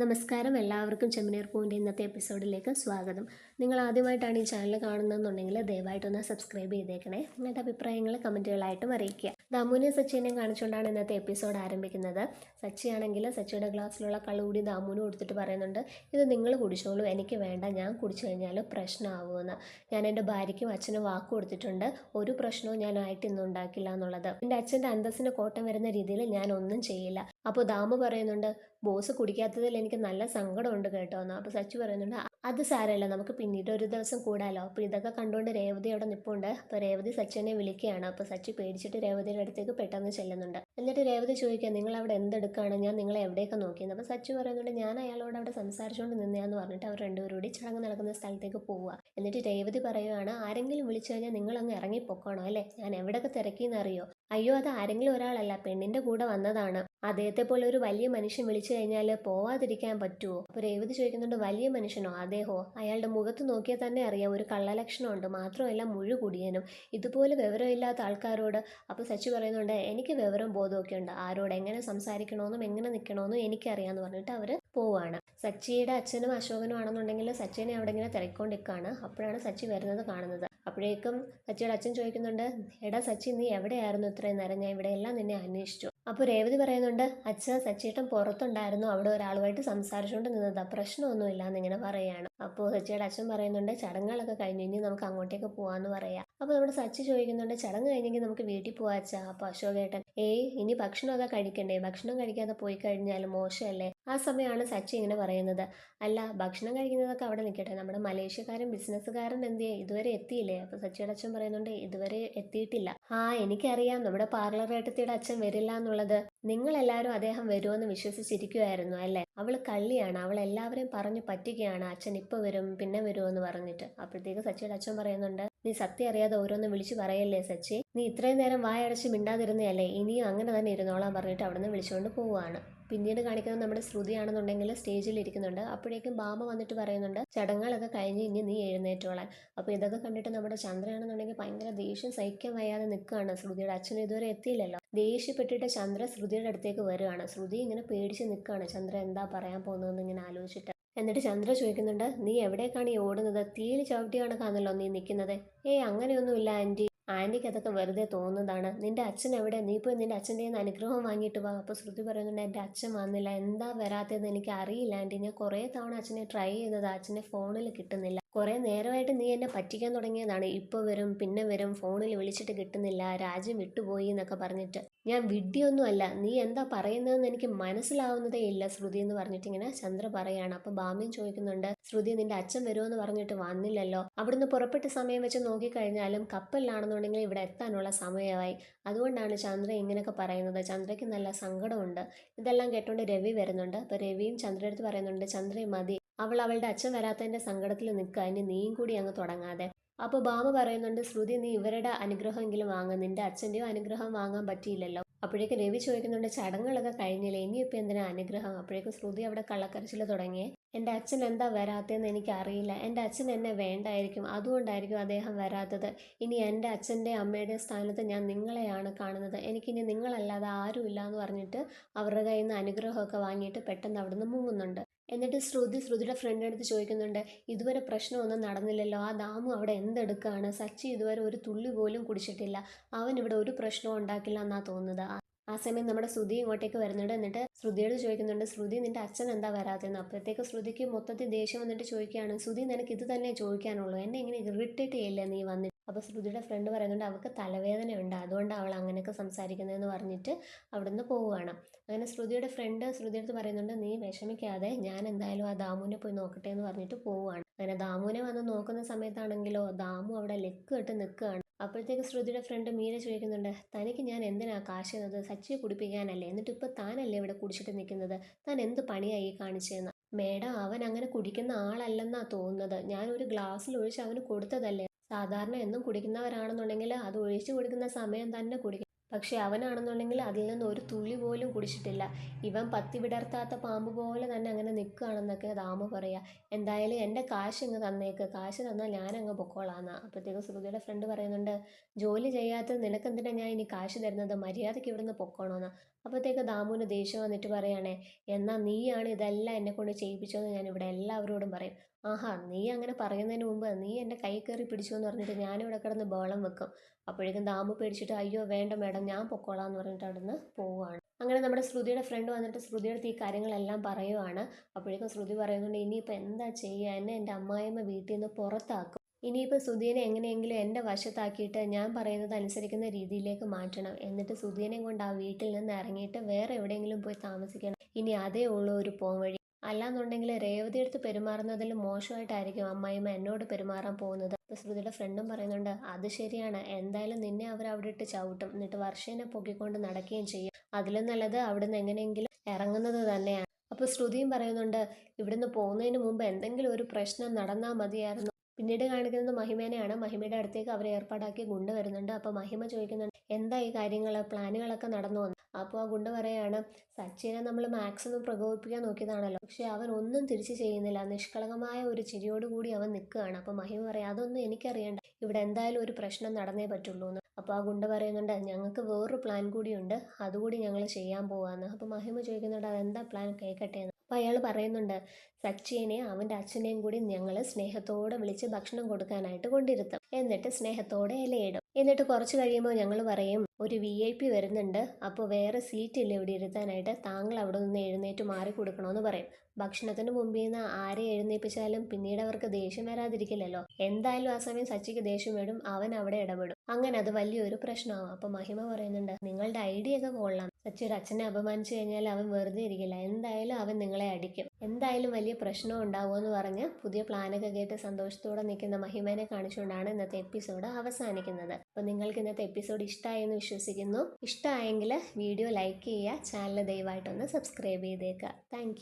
നമസ്കാരം. എല്ലാവർക്കും ചെമ്മിനീർ പൂവിന്റെ ഇന്നത്തെ എപ്പിസോഡിലേക്ക് സ്വാഗതം. നിങ്ങൾ ആദ്യമായിട്ടാണ് ഈ ചാനൽ കാണുന്നതെന്നുണ്ടെങ്കിൽ ദയവായിട്ടൊന്ന് സബ്സ്ക്രൈബ് ചെയ്തേക്കണേ. നിങ്ങളുടെ അഭിപ്രായങ്ങൾ കമന്റുകളായിട്ടും അറിയിക്കുക. ദാമുവിനെ സച്ചിനെയും കാണിച്ചുകൊണ്ടാണ് ഇന്നത്തെ എപ്പിസോഡ് ആരംഭിക്കുന്നത്. സച്ചിയാണെങ്കിൽ സച്ചിയുടെ ഗ്ലാസ്സിലുള്ള കള്ളുകൂടി ദാമുവിന് കൊടുത്തിട്ട് പറയുന്നുണ്ട് ഇത് നിങ്ങൾ കുടിച്ചോളൂ എനിക്ക് വേണ്ട ഞാൻ കുടിച്ചു കഴിഞ്ഞാൽ പ്രശ്നമാവുമെന്ന്. ഞാൻ എന്റെ ഭാര്യയ്ക്കും അച്ഛനും വാക്ക് കൊടുത്തിട്ടുണ്ട് ഒരു പ്രശ്നവും ഞാനായിട്ട് ഇന്നും ഉണ്ടാക്കില്ല എന്നുള്ളത്. എന്റെ അച്ഛന്റെ അന്തസ്സിന് കോട്ടം വരുന്ന രീതിയിൽ ഞാൻ ഒന്നും ചെയ്യില്ല. അപ്പോൾ ദാമു പറയുന്നുണ്ട് ബോസ് കുടിക്കാത്തതിൽ നല്ല സങ്കടമുണ്ട് കേട്ടോ എന്ന്. അപ്പോൾ സച്ചു പറയുന്നുണ്ട് "അ- അത് സാരമല്ല നമുക്ക് പിന്നീട് ഒരു ദിവസം കൂടാലോ. അപ്പോൾ ഇതൊക്കെ കണ്ടുകൊണ്ട് രേവതി അവിടെ നിൽപ്പുണ്ട് അപ്പോൾ രേവതി സച്ചിനെ വിളിക്കുകയാണ്. അപ്പോൾ സച്ചി പേടിച്ചിട്ട് രേവതിയുടെ അടുത്തേക്ക് പെട്ടെന്ന് ചെല്ലുന്നുണ്ട്. എന്നിട്ട് രേവതി ചോദിക്കുക നിങ്ങൾ അവിടെ എന്തെടുക്കുകയാണ് ഞാൻ നിങ്ങളെ എവിടെയൊക്കെ നോക്കിയെന്ന്? അപ്പോൾ സച്ചു പറയുന്നുണ്ട് ഞാൻ അയാളോട് അവിടെ സംസാരിച്ചുകൊണ്ട് നിന്നയാന്ന് പറഞ്ഞിട്ട് അവർ രണ്ടുപേരും കൂടി ചടങ്ങ് നടക്കുന്ന സ്ഥലത്തേക്ക് പോവുക എന്നിട്ട് രേവതി പറയുകയാണ് ആരെങ്കിലും വിളിച്ചു കഴിഞ്ഞാൽ നിങ്ങൾ അങ്ങ് ഇറങ്ങി പൊക്കണോ അല്ലേ? ഞാൻ എവിടെയൊക്കെ തിരക്കിയെന്നറിയോ അയ്യോ അത് ആരെങ്കിലും ഒരാളല്ല. പെണ്ണിന്റെ കൂടെ വന്നതാണ്. അദ്ദേഹത്തെ പോലെ ഒരു വലിയ മനുഷ്യൻ വിളിച്ചു കഴിഞ്ഞാൽ പോവാതിരിക്കാൻ പറ്റുമോ അപ്പോൾ രേവതി ചോദിക്കുന്നുണ്ട് വലിയ മനുഷ്യനോ? അദ്ദേഹോ? അയാളുടെ മുഖത്ത് നോക്കിയാൽ തന്നെ അറിയാം ഒരു കള്ളലക്ഷണം ഉണ്ട് മാത്രമല്ല മുഴു കുടിയനും. ഇതുപോലെ വിവരമില്ലാത്ത ആൾക്കാരോട് അപ്പോൾ സച്ചി പറയുന്നുണ്ട് എനിക്ക് വിവരം ബോധമൊക്കെ ഉണ്ട്. ആരോട് എങ്ങനെ സംസാരിക്കണമെന്നും എങ്ങനെ നിൽക്കണമെന്നും എനിക്കറിയാമെന്ന് പറഞ്ഞിട്ട് അവർ പോവാണ്. സച്ചിയുടെ അച്ഛനും അശോകനും ആണെന്നുണ്ടെങ്കിൽ സച്ചിനെ അവിടെ ഇങ്ങനെ തിരക്കൊണ്ടിരിക്കുകയാണ്. അപ്പോഴാണ് സച്ചി വരുന്നത് കാണുന്നത്. അപ്പോഴേക്കും സച്ചിയുടെ അച്ഛൻ ചോദിക്കുന്നുണ്ട് എടാ സച്ചി നീ എവിടെയായിരുന്നു ഇത്രയും നേരം? ഞാൻ ഇവിടെ എല്ലാം നിന്നെ അന്വേഷിച്ചു. അപ്പോൾ രേവതി പറയുന്നുണ്ട് അച്ഛൻ സച്ചിയേട്ടൻ പുറത്തുണ്ടായിരുന്നു. അവിടെ ഒരാളുമായിട്ട് സംസാരിച്ചുകൊണ്ട് നിന്നതാ. പ്രശ്നമൊന്നുമില്ല എന്നിങ്ങനെ പറയുകയാണ് അപ്പോൾ സച്ചിയുടെ അച്ഛൻ പറയുന്നുണ്ട് ചടങ്ങുകളൊക്കെ കഴിഞ്ഞു ഇനി നമുക്ക് അങ്ങോട്ടേക്ക് പോകാമെന്ന് പറയാം. അപ്പോൾ നമ്മുടെ സച്ചി ചോദിക്കുന്നുണ്ട് ചടങ്ങ് കഴിഞ്ഞെങ്കിൽ നമുക്ക് വീട്ടിൽ പോവാ അച്ഛാ. അപ്പോൾ അശോകേട്ടൻ ഏയ് ഇനി ഭക്ഷണമൊക്കെ കഴിക്കണ്ടേ? ഭക്ഷണം കഴിക്കാതെ പോയി കഴിഞ്ഞാൽ മോശമല്ലേ? ആ സമയമാണ് സച്ചി ഇങ്ങനെ പറയുന്നത്. അല്ല ഭക്ഷണം കഴിക്കുന്നതൊക്കെ അവിടെ നിൽക്കട്ടെ. നമ്മുടെ മലേഷ്യക്കാരൻ ബിസിനസ്സുകാരൻ എന്ത് ഇതുവരെ എത്തിയില്ലേ? അപ്പോൾ സച്ചിയുടെ അച്ഛൻ പറയുന്നുണ്ട് ഇതുവരെ എത്തിയിട്ടില്ല. ആ എനിക്കറിയാം. നമ്മുടെ പാർലർ ഏട്ടത്തിയുടെ അച്ഛൻ വരില്ല എന്നുള്ളത്. നിങ്ങളെല്ലാവരും അദ്ദേഹം വരുമെന്ന് വിശ്വസിച്ചിരിക്കുമായിരുന്നു അല്ലേ? അവൾ കള്ളിയാണ്. അവൾ എല്ലാവരെയും പറഞ്ഞു പറ്റുകയാണ് അച്ഛൻ ഇപ്പോൾ വരും പിന്നെ വരുമെന്ന് പറഞ്ഞിട്ട്. അപ്പോഴത്തേക്ക് സച്ചിയുടെ അച്ഛൻ പറയുന്നുണ്ട് നീ സത്യം അറിയാതെ ഓരോന്ന് വിളിച്ചു പറയല്ലേ സച്ചി? നീ ഇത്രയും നേരം വായടച്ച് മിണ്ടാതിരുന്നതല്ലേ ഇനിയും അങ്ങനെ തന്നെ ഇരുന്നോളാൻ പറഞ്ഞിട്ട് അവിടുന്ന് വിളിച്ചുകൊണ്ട് പോവുകയാണ്. പിന്നീട് കാണിക്കുന്നത് നമ്മുടെ ശ്രുതിയാണെന്നുണ്ടെങ്കിൽ സ്റ്റേജിൽ ഇരിക്കുന്നുണ്ട്. അപ്പോഴേക്കും ബാമ വന്നിട്ട് പറയുന്നുണ്ട് ചടങ്ങുകളൊക്കെ കഴിഞ്ഞ് ഇനി നീ എഴുന്നേറ്റോളാൻ. അപ്പോൾ ഇതൊക്കെ കണ്ടിട്ട് നമ്മുടെ ചന്ദ്രയാണെന്നുണ്ടെങ്കിൽ ഭയങ്കര ദേഷ്യം സഹിക്കാൻ വയ്യാതെ നിൽക്കുകയാണ് ശ്രുതിയുടെ അച്ഛൻ ഇതുവരെ എത്തിയില്ലല്ലോ. ദേഷ്യപ്പെട്ടിട്ട് ചന്ദ്ര ശ്രുതിയുടെ അടുത്തേക്ക് വരുവാണ്. ശ്രുതി ഇങ്ങനെ പേടിച്ച് നിൽക്കുകയാണ്. ചന്ദ്ര എന്താ പറയാൻ പോകുന്നതെന്ന് ഇങ്ങനെ ആലോചിച്ചിട്ട്? എന്നിട്ട് ചന്ദ്ര ചോദിക്കുന്നുണ്ട് നീ എവിടേക്കാണ് ഈ ഓടുന്നത്? തീയിൽ ചവിട്ടി കണക്കാണല്ലോ നീ നിൽക്കുന്നത്? ഏയ് അങ്ങനെയൊന്നുമില്ല ആന്റി. ആന്റിക്ക് അതൊക്കെ വെറുതെ തോന്നുന്നതാണ്. നിന്റെ അച്ഛൻ എവിടെ? നീ പോയി നിന്റെ അച്ഛന്റെ അനുഗ്രഹം വാങ്ങിയിട്ട് വാ. അപ്പോൾ ശ്രുതി പറയുന്നുണ്ട് എന്റെ അച്ഛൻ വന്നില്ല. എന്താ വരാത്തതെന്ന് എനിക്ക് അറിയില്ല ആന്റി. ഞാൻ കുറേ തവണ അച്ഛനെ ട്രൈ ചെയ്തത്. അച്ഛനെ ഫോണിൽ കിട്ടുന്നില്ല. കുറേ നേരമായിട്ട് നീ എന്നെ പറ്റിക്കാൻ തുടങ്ങിയതാണ്. ഇപ്പോൾ വരും പിന്നെ വരും ഫോണിൽ വിളിച്ചിട്ട് കിട്ടുന്നില്ല രാജ്യം വിട്ടുപോയി എന്നൊക്കെ പറഞ്ഞിട്ട്. ഞാൻ വിഡ്ഢിയൊന്നുമല്ല. നീ എന്താ പറയുന്നതെന്ന് എനിക്ക് മനസ്സിലാവുന്നതേ ഇല്ല ശ്രുതി എന്ന് പറഞ്ഞിട്ട് ഇങ്ങനെ ചന്ദ്ര പറയാണ്. അപ്പോൾ ബാമ്യം ചോദിക്കുന്നുണ്ട് ശ്രുതി നിന്റെ അച്ഛൻ വരുമെന്ന് പറഞ്ഞിട്ട് വന്നില്ലല്ലോ. അവിടുന്ന് പുറപ്പെട്ട സമയം വെച്ച് നോക്കിക്കഴിഞ്ഞാലും കപ്പലിലാണെന്നുണ്ടെങ്കിൽ ഇവിടെ എത്താനുള്ള സമയമായി. അതുകൊണ്ടാണ് ചന്ദ്ര ഇങ്ങനെയൊക്കെ പറയുന്നത്. ചന്ദ്രയ്ക്ക് നല്ല സങ്കടമുണ്ട്. ഇതെല്ലാം കേട്ടുകൊണ്ട് രവി വരുന്നുണ്ട്. അപ്പോൾ രവിയും ചന്ദ്രയുടെ അടുത്ത് പറയുന്നുണ്ട് ചന്ദ്രയും മതി. അവൾ അവളുടെ അച്ഛൻ വരാത്തതിന്റെ സങ്കടത്തിൽ നിൽക്കുക. ഇനി നീയും കൂടി അങ്ങ് തുടങ്ങാതെ. അപ്പോൾ ബാമ പറയുന്നുണ്ട് ശ്രുതി നീ ഇവരുടെ അനുഗ്രഹമെങ്കിലും വാങ്ങും. നിന്റെ അച്ഛന്റെയോ അനുഗ്രഹം വാങ്ങാൻ പറ്റിയില്ലല്ലോ. അപ്പോഴേക്കും രവി ചോദിക്കുന്നുണ്ട് ചടങ്ങുകളൊക്കെ കഴിഞ്ഞില്ലേ? ഇനിയിപ്പോൾ എന്തിനാ അനുഗ്രഹം? അപ്പോഴേക്കും ശ്രുതി അവിടെ കള്ളക്കരച്ചിൽ തുടങ്ങിയേ എന്റെ അച്ഛൻ എന്താ വരാത്തതെന്ന് എനിക്കറിയില്ല. എന്റെ അച്ഛൻ എന്നെ വേണ്ടായിരിക്കും. അതുകൊണ്ടായിരിക്കും അദ്ദേഹം വരാത്തത്. ഇനി എന്റെ അച്ഛന്റെ അമ്മയുടെ സ്ഥാനത്ത് ഞാൻ നിങ്ങളെയാണ് കാണുന്നത്. എനിക്കിനി നിങ്ങളല്ലാതെ ആരുമില്ല എന്ന് പറഞ്ഞിട്ട് അവരുടെ കയ്യിൽ നിന്ന് അനുഗ്രഹമൊക്കെ വാങ്ങിയിട്ട് പെട്ടെന്ന് അവിടുന്ന് മുങ്ങുന്നുണ്ട്. എന്നിട്ട് ശ്രുതി ശ്രുതിയുടെ ഫ്രണ്ടിന്റെ അടുത്ത് ചോദിക്കുന്നുണ്ട് ഇതുവരെ പ്രശ്നമൊന്നും നടന്നില്ലല്ലോ ആ ദാമു അവിടെ എന്തെടുക്കുകയാണ് സച്ചി ഇതുവരെ ഒരു തുള്ളി പോലും കുടിച്ചിട്ടില്ല. അവൻ ഇവിടെ ഒരു പ്രശ്നവും ഉണ്ടാക്കില്ല എന്നാണ് തോന്നുന്നത്. ആ- സമയം നമ്മുടെ ശ്രുതി ഇങ്ങോട്ടേക്ക് വരുന്നുണ്ട്. എന്നിട്ട് ശ്രുതിയോട് ചോദിക്കുന്നുണ്ട് ശ്രുതി നിന്റെ അച്ഛൻ എന്താ വരാത്തതെന്ന്? അപ്പോഴത്തേക്ക് ശ്രുതിക്ക് മൊത്തത്തിൽ ദേഷ്യം വന്നിട്ട് ചോദിക്കുകയാണ് ശ്രുതി നിനക്ക് ഇത് തന്നെ ചോദിക്കാനുള്ളൂ. എന്നെ ഇങ്ങനെ ഇറിറ്റേറ്റ് ചെയ്യില്ല നീ വന്നിട്ട്? അപ്പോൾ ശ്രുതിയുടെ ഫ്രണ്ട് പറയുന്നുണ്ട് അവൾക്ക് തലവേദനയുണ്ട്. അതുകൊണ്ട് അവൾ അങ്ങനെയൊക്കെ സംസാരിക്കുന്നതെന്ന് പറഞ്ഞിട്ട് അവിടുന്ന് പോവുകയാണ്. അങ്ങനെ ശ്രുതിയുടെ ഫ്രണ്ട് ശ്രുതിയെടുത്ത് പറയുന്നുണ്ട് നീ വിഷമിക്കാതെ ഞാൻ എന്തായാലും ആ ദാമുവിനെ പോയി നോക്കട്ടെ എന്ന് പറഞ്ഞിട്ട് പോവുകയാണ്. അങ്ങനെ ദാമുവിനെ വന്ന് നോക്കുന്ന സമയത്താണെങ്കിലോ ദാമു അവിടെ ലെക്ക് കെട്ട് നിൽക്കുകയാണ്. അപ്പോഴത്തേക്ക് ശ്രുതിയുടെ ഫ്രണ്ട് മീര ചോദിക്കുന്നുണ്ട് തനിക്ക് ഞാൻ എന്തിനാ കാശ് തന്നത്? സച്ചിയെ കുടിപ്പിക്കാനല്ലേ? എന്നിട്ട് ഇപ്പോൾ താനല്ലേ ഇവിടെ കുടിച്ചിട്ട് നിൽക്കുന്നത്? താൻ എന്ത് പണിയായി കാണിച്ചതെന്ന് മേഡം അവൻ അങ്ങനെ കുടിക്കുന്ന ആളല്ലെന്നാ തോന്നുന്നത്. ഞാൻ ഒരു ഗ്ലാസ്സിൽ ഒഴിച്ച് അവന് കൊടുത്തതല്ലേ? സാധാരണ എന്നും കുടിക്കുന്നവരാണെന്നുണ്ടെങ്കിൽ അത് ഒഴിച്ച് കൊടുക്കുന്ന സമയം തന്നെ കുടിക്കും. പക്ഷെ അവനാണെന്നുണ്ടെങ്കിൽ അതിൽ നിന്ന് ഒരു തുള്ളി പോലും കുടിച്ചിട്ടില്ല. ഇവൻ പത്തി വിടർത്താത്ത പാമ്പ് പോലെ തന്നെ അങ്ങനെ നിൽക്കുകയാണെന്നൊക്കെ ദാമു പറയുക എന്തായാലും എന്റെ കാശ് അങ്ങ് തന്നേക്ക്. കാശ് തന്നാൽ ഞാനങ്ങ് പൊക്കോളാന്ന്. അപ്പോഴത്തേക്ക് ശ്രുതിയുടെ ഫ്രണ്ട് പറയുന്നുണ്ട് ജോലി ചെയ്യാത്തത് നിനക്കെന്തിനാ ഞാൻ ഇനി കാശ് തരുന്നത്? മര്യാദയ്ക്ക് ഇവിടുന്ന് പൊക്കോണോന്ന്. അപ്പോഴത്തേക്ക് ദാമുവിന് ദേഷ്യം വന്നിട്ട് പറയുകയാണേ എന്നാൽ നീയാണ് ഇതെല്ലാം എന്നെ കൊണ്ട് ചെയ്യിപ്പിച്ചതെന്ന് ഞാൻ ഇവിടെ എല്ലാവരോടും പറയും. ആഹാ നീ അങ്ങനെ പറയുന്നതിന് മുമ്പ് നീ എന്റെ കൈ കയറി പിടിച്ചു എന്ന് പറഞ്ഞിട്ട് ഞാനിവിടെ കിടന്ന് ബോളം വെക്കും. അപ്പോഴേക്കും ദാമു പേടിച്ചിട്ട് അയ്യോ വേണ്ട മേഡം ഞാൻ പൊക്കോളാം എന്ന് പറഞ്ഞിട്ട് അവിടുന്ന് പോവുകയാണ് അങ്ങനെ നമ്മുടെ ശ്രുതിയുടെ ഫ്രണ്ട് വന്നിട്ട് ശ്രുതിയുടെ ഈ കാര്യങ്ങളെല്ലാം പറയുവാണ്. അപ്പോഴേക്കും ശ്രുതി പറയുന്നുണ്ട് ഇനിയിപ്പോൾ എന്താ ചെയ്യുക എന്നെ എന്റെ അമ്മായിമ്മ വീട്ടിൽ നിന്ന് പുറത്താക്കും. ഇനിയിപ്പോൾ സുധീനെ എങ്ങനെയെങ്കിലും എന്റെ വശത്താക്കിയിട്ട് ഞാൻ പറയുന്നത് അനുസരിക്കുന്ന രീതിയിലേക്ക് മാറ്റണം. എന്നിട്ട് സുധീനെയും കൊണ്ട് ആ വീട്ടിൽ നിന്ന് ഇറങ്ങിയിട്ട് വേറെ എവിടെയെങ്കിലും പോയി താമസിക്കണം. ഇനി അതേ ഉള്ളൂ ഒരു പോംവഴി അല്ലാന്നുണ്ടെങ്കിൽ രേവതി എടുത്ത് പെരുമാറുന്നതിൽ മോശമായിട്ടായിരിക്കും അമ്മായിമ്മ എന്നോട് പെരുമാറാൻ പോകുന്നത്. ശ്രുതിയുടെ ഫ്രണ്ടും പറയുന്നുണ്ട് അത് ശരിയാണ്. എന്തായാലും നിന്നെ അവർ അവിടെ ഇട്ട് ചവിട്ടും. എന്നിട്ട് വർഷേനെ പൊക്കിക്കൊണ്ട് നടക്കുകയും ചെയ്യും. അതിലും നല്ലത് അവിടുന്ന് എങ്ങനെയെങ്കിലും ഇറങ്ങുന്നത് തന്നെയാണ്. അപ്പോൾ ശ്രുതിയും പറയുന്നുണ്ട് ഇവിടുന്ന് പോകുന്നതിന് മുമ്പ് എന്തെങ്കിലും ഒരു പ്രശ്നം നടന്നാൽ മതിയായിരുന്നു. പിന്നീട് കാണിക്കുന്നത് മഹിമേനെയാണ്. മഹിമയുടെ അടുത്തേക്ക് അവരെ ഏർപ്പാടാക്കി ഗുണ്ട് വരുന്നുണ്ട്. അപ്പോൾ മഹിമ ചോദിക്കുന്നുണ്ട് എന്താ ഈ കാര്യങ്ങൾ പ്ലാനുകളൊക്കെ നടന്നു വന്നു. അപ്പോൾ ആ ഗുണ്ട് പറയാണ് സച്ചിനെ നമ്മൾ മാക്സിമം പ്രകോപിപ്പിക്കാൻ നോക്കിയതാണല്ലോ. പക്ഷെ അവൻ ഒന്നും തിരിച്ചു ചെയ്യുന്നില്ല. നിഷ്കളങ്കമായ ഒരു ചിരിയോടുകൂടി അവൻ നിൽക്കുകയാണ്. അപ്പോൾ മഹിമ പറയാം അതൊന്നും എനിക്കറിയണ്ട. ഇവിടെ എന്തായാലും ഒരു പ്രശ്നം നടന്നേ പറ്റുള്ളൂ എന്ന്. അപ്പോൾ ആ ഗുണ്ട പറയുന്നുണ്ട് ഞങ്ങൾക്ക് വേറൊരു പ്ലാൻ കൂടിയുണ്ട്. അതുകൂടി ഞങ്ങൾ ചെയ്യാൻ പോവാന്ന്. അപ്പോൾ മഹിമ ചോദിക്കുന്നുണ്ട് അതെന്താ പ്ലാൻ? കേൾക്കട്ടെ അപ്പോൾ അയാൾ പറയുന്നുണ്ട് സച്ചിനെ അവന്റെ അച്ഛനെയും കൂടി ഞങ്ങൾ സ്നേഹത്തോടെ വിളിച്ച് ഭക്ഷണം കൊടുക്കാനായിട്ട് കൊണ്ടിരുത്തും. എന്നിട്ട് സ്നേഹത്തോടെ ഇലയിടും. എന്നിട്ട് കുറച്ച് കഴിയുമ്പോൾ ഞങ്ങൾ പറയും ഒരു വി ഐ പി വരുന്നുണ്ട്. അപ്പോൾ വേറെ സീറ്റ് ഇല്ല ഇവിടെ ഇരുത്താനായിട്ട്? താങ്കൾ അവിടെ നിന്ന് എഴുന്നേറ്റ് മാറി കൊടുക്കണമെന്ന് പറയും. ഭക്ഷണത്തിന് മുമ്പിൽ നിന്ന് ആരെ എഴുന്നേൽപ്പിച്ചാലും പിന്നീട് അവർക്ക് ദേഷ്യം വരാതിരിക്കില്ലല്ലോ. എന്തായാലും ആ സമയം സച്ചിക്ക് ദേഷ്യം വരും. അവൻ അവിടെ ഇടപെടും. അങ്ങനെ അത് വലിയൊരു പ്രശ്നമാവും. അപ്പൊ മഹിമ പറയുന്നുണ്ട് നിങ്ങളുടെ ഐഡിയ ഒക്കെ കൊള്ളാം. സച്ചിയുടെ അച്ഛനെ അപമാനിച്ചു കഴിഞ്ഞാൽ അവൻ വെറുതെ ഇരിക്കില്ല. എന്തായാലും അവൻ നിങ്ങളെ അടിക്കും. എന്തായാലും വലിയ പ്രശ്നം ഉണ്ടാവുമെന്ന് പറഞ്ഞ് പുതിയ പ്ലാനൊക്കെ കേട്ട് സന്തോഷത്തോടെ നിൽക്കുന്ന മഹിമനെ കാണിച്ചുകൊണ്ടാണ് ഇന്നത്തെ എപ്പിസോഡ് അവസാനിക്കുന്നത്. അപ്പോൾ നിങ്ങൾക്ക് ഇന്നത്തെ എപ്പിസോഡ് ഇഷ്ടമായി എന്ന് വിശ്വസിക്കുന്നു. ഇഷ്ടമായെങ്കിൽ വീഡിയോ ലൈക്ക് ചെയ്യുക ചാനൽ ദയവായിട്ടൊന്ന് സബ്സ്ക്രൈബ് ചെയ്തേക്കുക. താങ്ക്